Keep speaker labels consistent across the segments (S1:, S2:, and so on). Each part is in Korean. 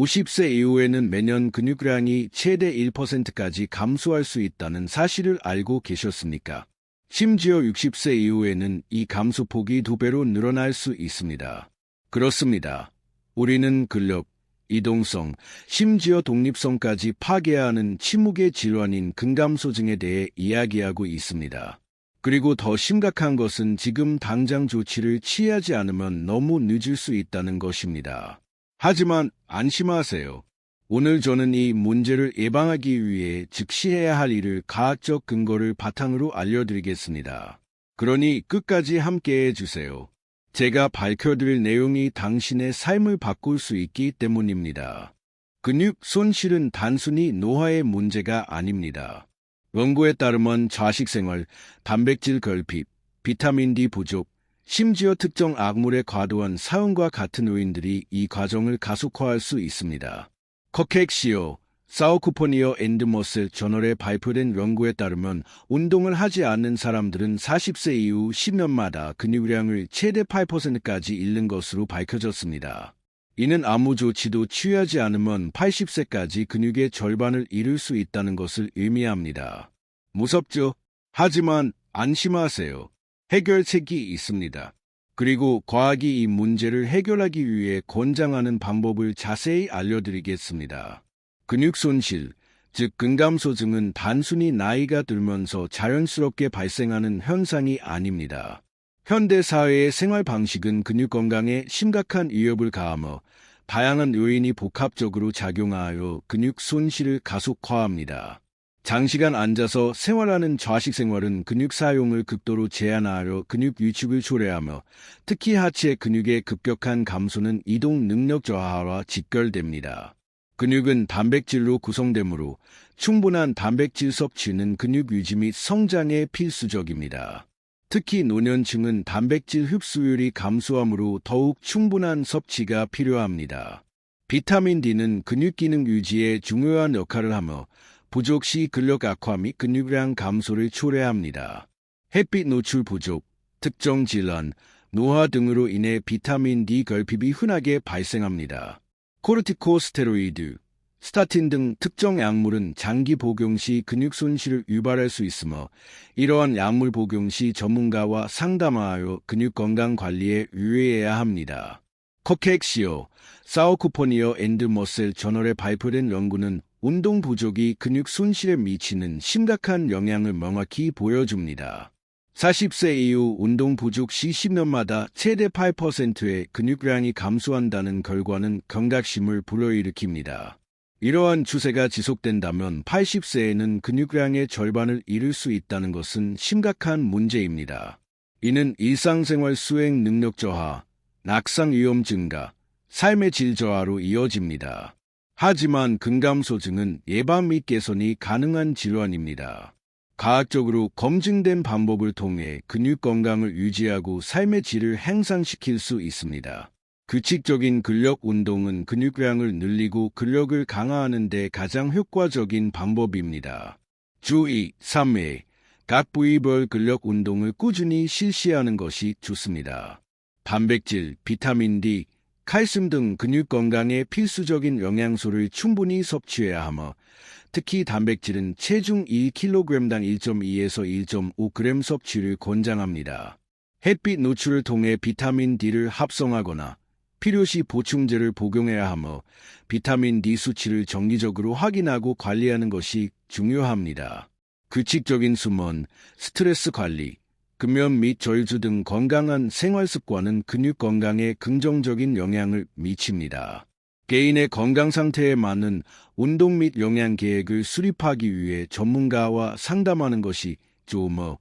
S1: 50세 이후에는 매년 근육량이 최대 1%까지 감소할 수 있다는 사실을 알고 계셨습니까? 심지어 60세 이후에는 이 감소폭이 두 배로 늘어날 수 있습니다. 그렇습니다. 우리는 근력, 이동성, 심지어 독립성까지 파괴하는 침묵의 질환인 근감소증에 대해 이야기하고 있습니다. 그리고 더 심각한 것은 지금 당장 조치를 취하지 않으면 너무 늦을 수 있다는 것입니다. 하지만 안심하세요. 오늘 저는 이 문제를 예방하기 위해 즉시 해야 할 일을 과학적 근거를 바탕으로 알려드리겠습니다. 그러니 끝까지 함께 해 주세요. 제가 밝혀드릴 내용이 당신의 삶을 바꿀 수 있기 때문입니다. 근육 손실은 단순히 노화의 문제가 아닙니다. 연구에 따르면 자식생활, 단백질 결핍, 비타민 D 부족, 심지어 특정 악물의 과도한 사용과 같은 요인들이 이 과정을 가속화할 수 있습니다. 커케엑시오, 사우쿠포니어 앤드머슬 저널에 발표된 연구에 따르면 운동을 하지 않는 사람들은 40세 이후 10년마다 근육량을 최대 8%까지 잃는 것으로 밝혀졌습니다. 이는 아무 조치도 취하지 않으면 80세까지 근육의 절반을 잃을 수 있다는 것을 의미합니다. 무섭죠? 하지만 안심하세요. 해결책이 있습니다. 그리고 과학이 이 문제를 해결하기 위해 권장하는 방법을 자세히 알려드리겠습니다. 근육 손실, 즉 근감소증은 단순히 나이가 들면서 자연스럽게 발생하는 현상이 아닙니다. 현대 사회의 생활 방식은 근육 건강에 심각한 위협을 가하며 다양한 요인이 복합적으로 작용하여 근육 손실을 가속화합니다. 장시간 앉아서 생활하는 좌식 생활은 근육 사용을 극도로 제한하여 근육 위축을 초래하며 특히 하체 근육의 급격한 감소는 이동 능력 저하와 직결됩니다. 근육은 단백질로 구성되므로 충분한 단백질 섭취는 근육 유지 및 성장에 필수적입니다. 특히 노년층은 단백질 흡수율이 감소하므로 더욱 충분한 섭취가 필요합니다. 비타민 D는 근육 기능 유지에 중요한 역할을 하며 부족 시 근력 악화 및 근육량 감소를 초래합니다. 햇빛 노출 부족, 특정 질환, 노화 등으로 인해 비타민 D 결핍이 흔하게 발생합니다. 코르티코스테로이드, 스타틴 등 특정 약물은 장기 복용 시 근육 손실을 유발할 수 있으며 이러한 약물 복용 시 전문가와 상담하여 근육 건강 관리에 유의해야 합니다. 커케엑시오, 사우쿠포니어 앤드 머셀 저널에 발표된 연구는 운동 부족이 근육 손실에 미치는 심각한 영향을 명확히 보여줍니다. 40세 이후 운동 부족 시 10년마다 최대 8%의 근육량이 감소한다는 결과는 경각심을 불러일으킵니다. 이러한 추세가 지속된다면 80세에는 근육량의 절반을 잃을 수 있다는 것은 심각한 문제입니다. 이는 일상생활 수행 능력 저하, 낙상 위험 증가, 삶의 질 저하로 이어집니다. 하지만 근감소증은 예방 및 개선이 가능한 질환입니다. 과학적으로 검증된 방법을 통해 근육 건강을 유지하고 삶의 질을 향상시킬 수 있습니다. 규칙적인 근력 운동은 근육량을 늘리고 근력을 강화하는 데 가장 효과적인 방법입니다. 주의 3회 각 부위별 근력 운동을 꾸준히 실시하는 것이 좋습니다. 단백질, 비타민 D, 칼슘 등 근육 건강에 필수적인 영양소를 충분히 섭취해야 하며 특히 단백질은 체중 1kg당 1.2에서 1.5g 섭취를 권장합니다. 햇빛 노출을 통해 비타민 D를 합성하거나 필요시 보충제를 복용해야 하며 비타민 D 수치를 정기적으로 확인하고 관리하는 것이 중요합니다. 규칙적인 수면, 스트레스 관리, 금연 및 절주 등 건강한 생활 습관은 근육 건강에 긍정적인 영향을 미칩니다. 개인의 건강 상태에 맞는 운동 및 영양 계획을 수립하기 위해 전문가와 상담하는 것이 좋으며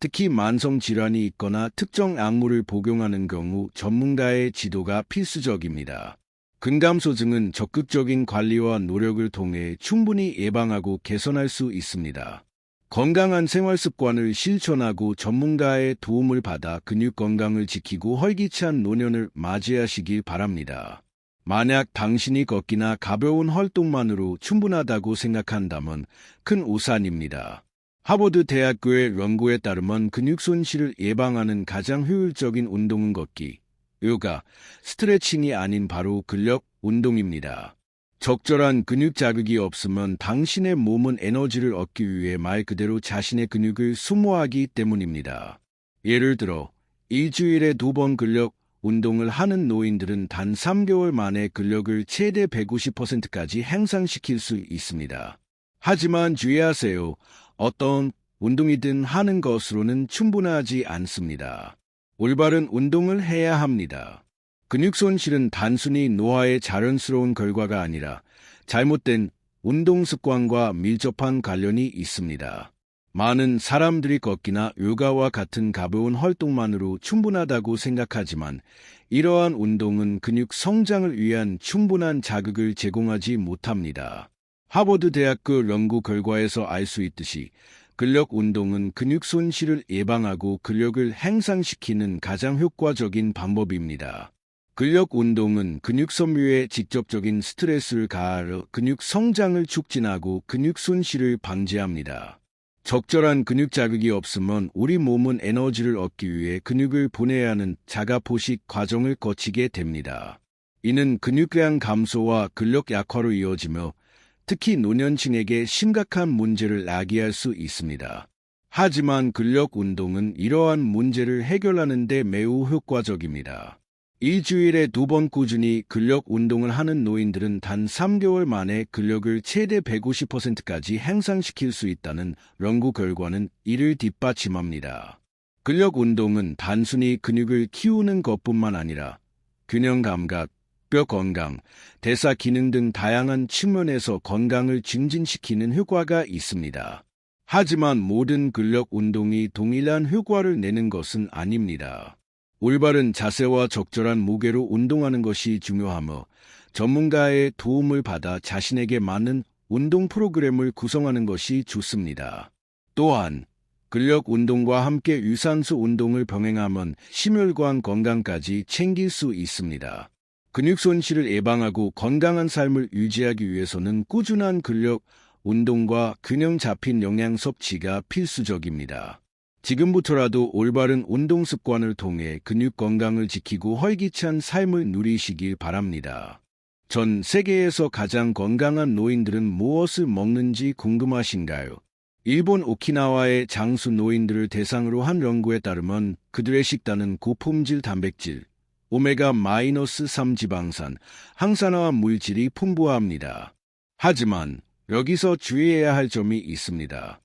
S1: 특히 만성 질환이 있거나 특정 약물을 복용하는 경우 전문가의 지도가 필수적입니다. 근감소증은 적극적인 관리와 노력을 통해 충분히 예방하고 개선할 수 있습니다. 건강한 생활 습관을 실천하고 전문가의 도움을 받아 근육 건강을 지키고 활기찬 노년을 맞이하시길 바랍니다. 만약 당신이 걷기나 가벼운 활동만으로 충분하다고 생각한다면 큰 우산입니다. 하버드 대학교의 연구에 따르면 근육 손실을 예방하는 가장 효율적인 운동은 걷기, 요가, 스트레칭이 아닌 바로 근력 운동입니다. 적절한 근육 자극이 없으면 당신의 몸은 에너지를 얻기 위해 말 그대로 자신의 근육을 소모하기 때문입니다. 예를 들어 일주일에 두 번 근력 운동을 하는 노인들은 단 3개월 만에 근력을 최대 150%까지 향상시킬 수 있습니다. 하지만 주의하세요. 어떤 운동이든 하는 것으로는 충분하지 않습니다. 올바른 운동을 해야 합니다. 근육 손실은 단순히 노화의 자연스러운 결과가 아니라 잘못된 운동 습관과 밀접한 관련이 있습니다. 많은 사람들이 걷기나 요가와 같은 가벼운 활동만으로 충분하다고 생각하지만 이러한 운동은 근육 성장을 위한 충분한 자극을 제공하지 못합니다. 하버드 대학교 연구 결과에서 알 수 있듯이 근력 운동은 근육 손실을 예방하고 근력을 향상시키는 가장 효과적인 방법입니다. 근력 운동은 근육 섬유에 직접적인 스트레스를 가하여 근육 성장을 촉진하고 근육 손실을 방지합니다. 적절한 근육 자극이 없으면 우리 몸은 에너지를 얻기 위해 근육을 보내야 하는 자가 포식 과정을 거치게 됩니다. 이는 근육량 감소와 근력 약화로 이어지며 특히 노년층에게 심각한 문제를 야기할 수 있습니다. 하지만 근력 운동은 이러한 문제를 해결하는 데 매우 효과적입니다. 일주일에 두 번 꾸준히 근력 운동을 하는 노인들은 단 3개월 만에 근력을 최대 150%까지 향상시킬 수 있다는 연구 결과는 이를 뒷받침합니다. 근력 운동은 단순히 근육을 키우는 것뿐만 아니라 균형 감각, 뼈 건강, 대사 기능 등 다양한 측면에서 건강을 증진시키는 효과가 있습니다. 하지만 모든 근력 운동이 동일한 효과를 내는 것은 아닙니다. 올바른 자세와 적절한 무게로 운동하는 것이 중요하며 전문가의 도움을 받아 자신에게 맞는 운동 프로그램을 구성하는 것이 좋습니다. 또한 근력 운동과 함께 유산소 운동을 병행하면 심혈관 건강까지 챙길 수 있습니다. 근육 손실을 예방하고 건강한 삶을 유지하기 위해서는 꾸준한 근력 운동과 균형 잡힌 영양 섭취가 필수적입니다. 지금부터라도 올바른 운동 습관을 통해 근육 건강을 지키고 활기찬 삶을 누리시길 바랍니다. 전 세계에서 가장 건강한 노인들은 무엇을 먹는지 궁금하신가요? 일본 오키나와의 장수 노인들을 대상으로 한 연구에 따르면 그들의 식단은 고품질 단백질, 오메가-3 지방산, 항산화와 물질이 풍부합니다. 하지만 여기서 주의해야 할 점이 있습니다.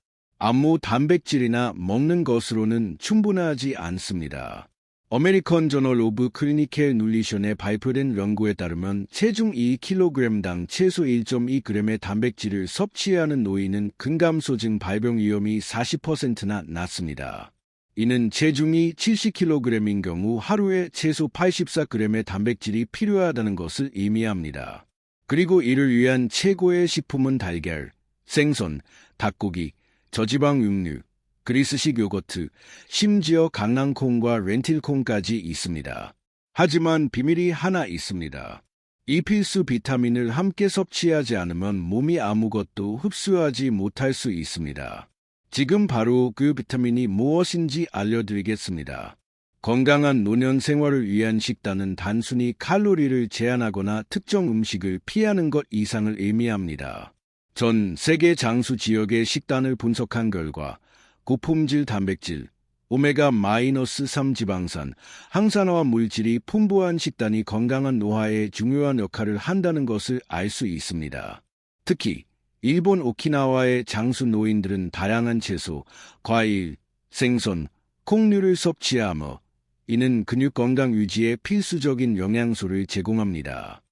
S1: 아무 단백질이나 먹는 것으로는 충분하지 않습니다. 어메리컨 저널 오브 클리니켈 눌리션에 발표된 연구에 따르면 체중 2kg당 최소 1.2g의 단백질을 섭취하는 노인은 근감소증 발병 위험이 40%나 낮습니다. 이는 체중이 70kg인 경우 하루에 최소 84g의 단백질이 필요하다는 것을 의미합니다. 그리고 이를 위한 최고의 식품은 달걀, 생선, 닭고기, 저지방 육류, 그리스식 요거트, 심지어 강낭콩과 렌틸콩까지 있습니다. 하지만 비밀이 하나 있습니다. 이 필수 비타민을 함께 섭취하지 않으면 몸이 아무것도 흡수하지 못할 수 있습니다. 지금 바로 그 비타민이 무엇인지 알려드리겠습니다. 건강한 노년 생활을 위한 식단은 단순히 칼로리를 제한하거나 특정 음식을 피하는 것 이상을 의미합니다. 전 세계 장수 지역의 식단을 분석한 결과 고품질 단백질, 오메가-3 지방산, 항산화와 물질이 풍부한 식단이 건강한 노화에 중요한 역할을 한다는 것을 알 수 있습니다. 특히 일본 오키나와의 장수 노인들은 다양한 채소, 과일, 생선, 콩류를 섭취하며 이는 근육 건강 유지에 필수적인 영양소를 제공합니다.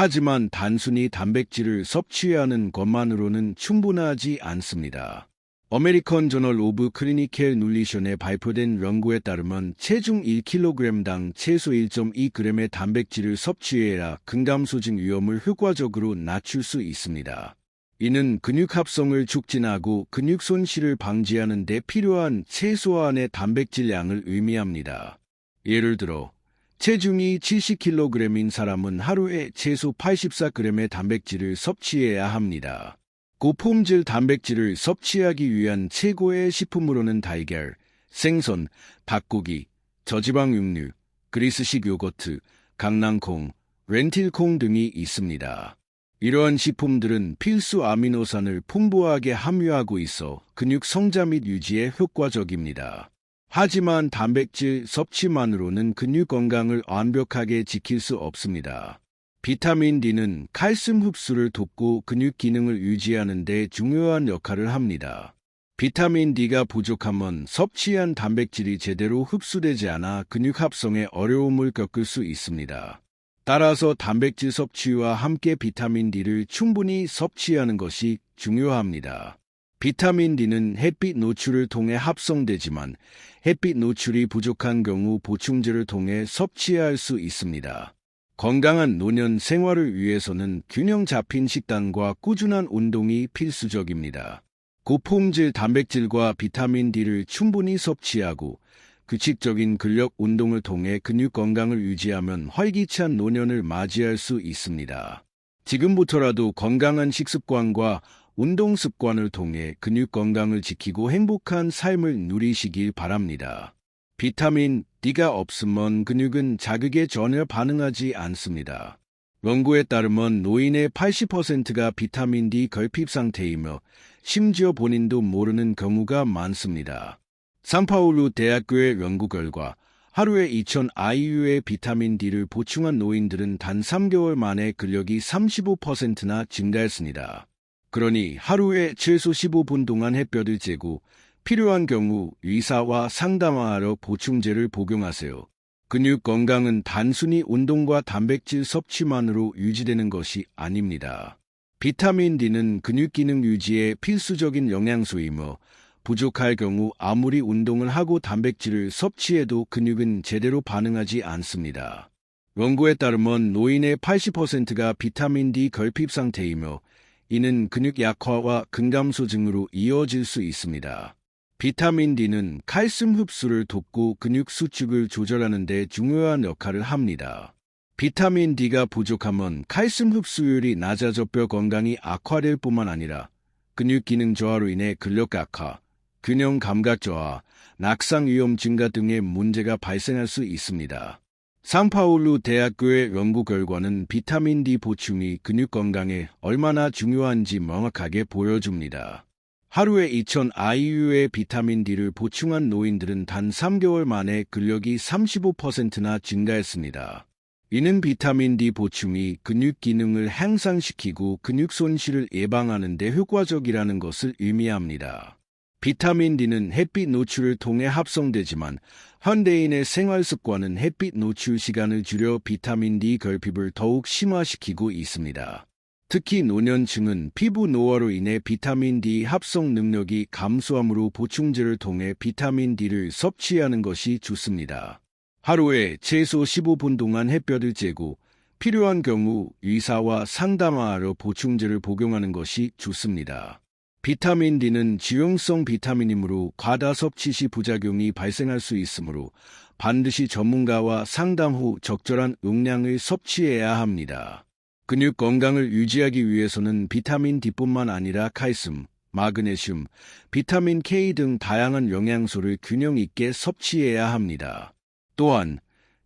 S1: 하지만 단순히 단백질을 섭취하는 것만으로는 충분하지 않습니다. 어메리컨 저널 오브 클리니켈 눌리션에 발표된 연구에 따르면 체중 1kg당 최소 1.2g의 단백질을 섭취해야 근감소증 위험을 효과적으로 낮출 수 있습니다. 이는 근육 합성을 촉진하고 근육 손실을 방지하는 데 필요한 최소한의 단백질 양을 의미합니다. 예를 들어 체중이 70kg인 사람은 하루에 최소 84g의 단백질을 섭취해야 합니다. 고품질 단백질을 섭취하기 위한 최고의 식품으로는 달걀, 생선, 닭고기, 저지방 육류, 그리스식 요거트, 강낭콩, 렌틸콩 등이 있습니다. 이러한 식품들은 필수 아미노산을 풍부하게 함유하고 있어 근육 성자 및 유지에 효과적입니다. 하지만 단백질 섭취만으로는 근육 건강을 완벽하게 지킬 수 없습니다. 비타민 D는 칼슘 흡수를 돕고 근육 기능을 유지하는 데 중요한 역할을 합니다. 비타민 D가 부족하면 섭취한 단백질이 제대로 흡수되지 않아 근육 합성에 어려움을 겪을 수 있습니다. 따라서 단백질 섭취와 함께 비타민 D를 충분히 섭취하는 것이 중요합니다. 비타민 D는 햇빛 노출을 통해 합성되지만 햇빛 노출이 부족한 경우 보충제를 통해 섭취할 수 있습니다. 건강한 노년 생활을 위해서는 균형 잡힌 식단과 꾸준한 운동이 필수적입니다. 고품질 단백질과 비타민 D를 충분히 섭취하고 규칙적인 근력 운동을 통해 근육 건강을 유지하면 활기찬 노년을 맞이할 수 있습니다. 지금부터라도 건강한 식습관과 운동 습관을 통해 근육 건강을 지키고 행복한 삶을 누리시길 바랍니다. 비타민 D가 없으면 근육은 자극에 전혀 반응하지 않습니다. 연구에 따르면 노인의 80%가 비타민 D 결핍 상태이며 심지어 본인도 모르는 경우가 많습니다. 산파울루 대학교의 연구 결과 하루에 2000 IU의 비타민 D를 보충한 노인들은 단 3개월 만에 근력이 35%나 증가했습니다. 그러니 하루에 최소 15분 동안 햇볕을 쬐고 필요한 경우 의사와 상담하러 보충제를 복용하세요. 근육 건강은 단순히 운동과 단백질 섭취만으로 유지되는 것이 아닙니다. 비타민 D는 근육 기능 유지에 필수적인 영양소이며 부족할 경우 아무리 운동을 하고 단백질을 섭취해도 근육은 제대로 반응하지 않습니다. 연구에 따르면 노인의 80%가 비타민 D 결핍 상태이며 이는 근육 약화와 근감소 증으로 이어질 수 있습니다. 비타민 D는 칼슘 흡수를 돕고 근육 수축을 조절하는 데 중요한 역할을 합니다. 비타민 D가 부족하면 칼슘 흡수율이 낮아져 뼈 건강이 악화될 뿐만 아니라 근육 기능 저하로 인해 근력 악화, 균형 감각 저하, 낙상 위험 증가 등의 문제가 발생할 수 있습니다. 상파울루 대학교의 연구 결과는 비타민 D 보충이 근육 건강에 얼마나 중요한지 명확하게 보여줍니다. 하루에 2000 IU의 비타민 D를 보충한 노인들은 단 3개월 만에 근력이 35%나 증가했습니다. 이는 비타민 D 보충이 근육 기능을 향상시키고 근육 손실을 예방하는 데 효과적이라는 것을 의미합니다. 비타민 D는 햇빛 노출을 통해 합성되지만 현대인의 생활 습관은 햇빛 노출 시간을 줄여 비타민 D 결핍을 더욱 심화시키고 있습니다. 특히 노년층은 피부 노화로 인해 비타민 D 합성 능력이 감소하므로 보충제를 통해 비타민 D를 섭취하는 것이 좋습니다. 하루에 최소 15분 동안 햇볕을 쬐고 필요한 경우 의사와 상담하러 보충제를 복용하는 것이 좋습니다. 비타민 D는 지용성 비타민이므로 과다 섭취 시 부작용이 발생할 수 있으므로 반드시 전문가와 상담 후 적절한 용량을 섭취해야 합니다. 근육 건강을 유지하기 위해서는 비타민 D뿐만 아니라 칼슘, 마그네슘, 비타민 K 등 다양한 영양소를 균형 있게 섭취해야 합니다. 또한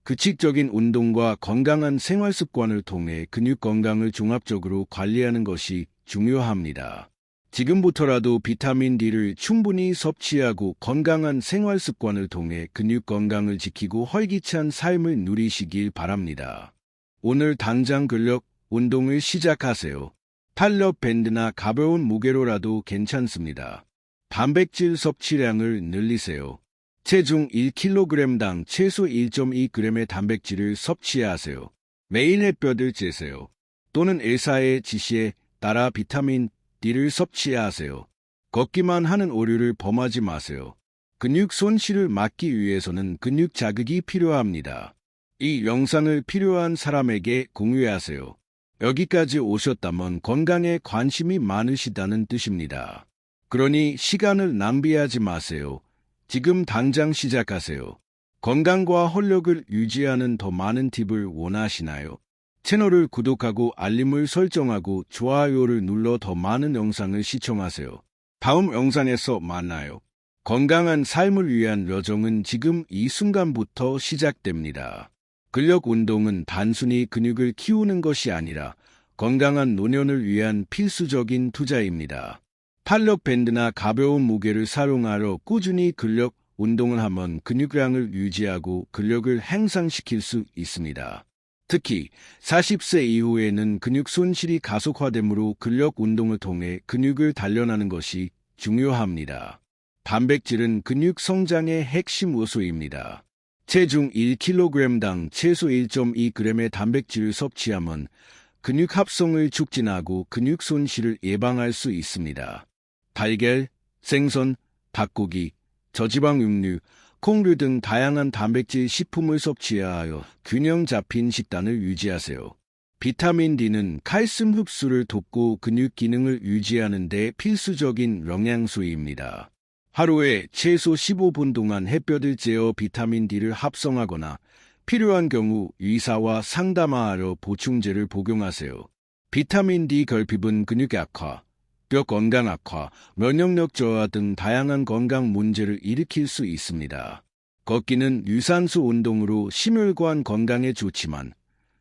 S1: 규칙적인 운동과 건강한 생활 습관을 통해 근육 건강을 종합적으로 관리하는 것이 중요합니다. 지금부터라도 비타민 D를 충분히 섭취하고 건강한 생활 습관을 통해 근육 건강을 지키고 활기찬 삶을 누리시길 바랍니다. 오늘 당장 근력 운동을 시작하세요. 탄력 밴드나 가벼운 무게로라도 괜찮습니다. 단백질 섭취량을 늘리세요. 체중 1kg당 최소 1.2g의 단백질을 섭취하세요. 매일 햇볕을 쬐세요. 또는 의사의 지시에 따라 비타민 D를 섭취하세요. 걷기만 하는 오류를 범하지 마세요. 근육 손실을 막기 위해서는 근육 자극이 필요합니다. 이 영상을 필요한 사람에게 공유하세요. 여기까지 오셨다면 건강에 관심이 많으시다는 뜻입니다. 그러니 시간을 낭비하지 마세요. 지금 당장 시작하세요. 건강과 활력을 유지하는 더 많은 팁을 원하시나요? 채널을 구독하고 알림을 설정하고 좋아요를 눌러 더 많은 영상을 시청하세요. 다음 영상에서 만나요. 건강한 삶을 위한 여정은 지금 이 순간부터 시작됩니다. 근력 운동은 단순히 근육을 키우는 것이 아니라 건강한 노년을 위한 필수적인 투자입니다. 탄력 밴드나 가벼운 무게를 사용하러 꾸준히 근력 운동을 하면 근육량을 유지하고 근력을 향상시킬 수 있습니다. 특히 40세 이후에는 근육 손실이 가속화되므로 근력 운동을 통해 근육을 단련하는 것이 중요합니다. 단백질은 근육 성장의 핵심 요소입니다. 체중 1kg당 최소 1.2g의 단백질을 섭취하면 근육 합성을 촉진하고 근육 손실을 예방할 수 있습니다. 달걀, 생선, 닭고기, 저지방 육류, 콩류 등 다양한 단백질 식품을 섭취하여 균형 잡힌 식단을 유지하세요. 비타민 D는 칼슘 흡수를 돕고 근육 기능을 유지하는 데 필수적인 영양소입니다. 하루에 최소 15분 동안 햇볕을 쬐어 비타민 D를 합성하거나 필요한 경우 의사와 상담하러 보충제를 복용하세요. 비타민 D 결핍은 근육 약화, 뼈 건강 악화, 면역력 저하 등 다양한 건강 문제를 일으킬 수 있습니다. 걷기는 유산소 운동으로 심혈관 건강에 좋지만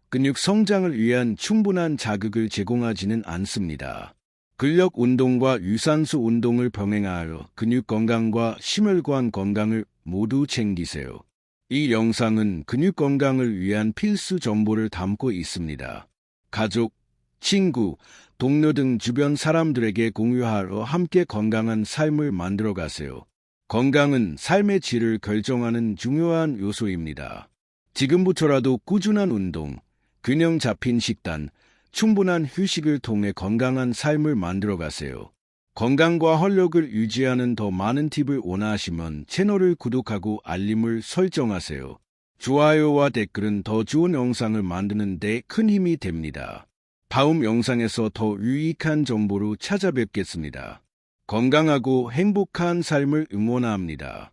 S1: 근육 성장을 위한 충분한 자극을 제공하지는 않습니다. 근력 운동과 유산소 운동을 병행하여 근육 건강과 심혈관 건강을 모두 챙기세요. 이 영상은 근육 건강을 위한 필수 정보를 담고 있습니다. 가족, 친구, 동료 등 주변 사람들에게 공유하러 함께 건강한 삶을 만들어 가세요. 건강은 삶의 질을 결정하는 중요한 요소입니다. 지금부터라도 꾸준한 운동, 균형 잡힌 식단, 충분한 휴식을 통해 건강한 삶을 만들어 가세요. 건강과 활력을 유지하는 더 많은 팁을 원하시면 채널을 구독하고 알림을 설정하세요. 좋아요와 댓글은 더 좋은 영상을 만드는 데 큰 힘이 됩니다. 다음 영상에서 더 유익한 정보로 찾아뵙겠습니다. 건강하고 행복한 삶을 응원합니다.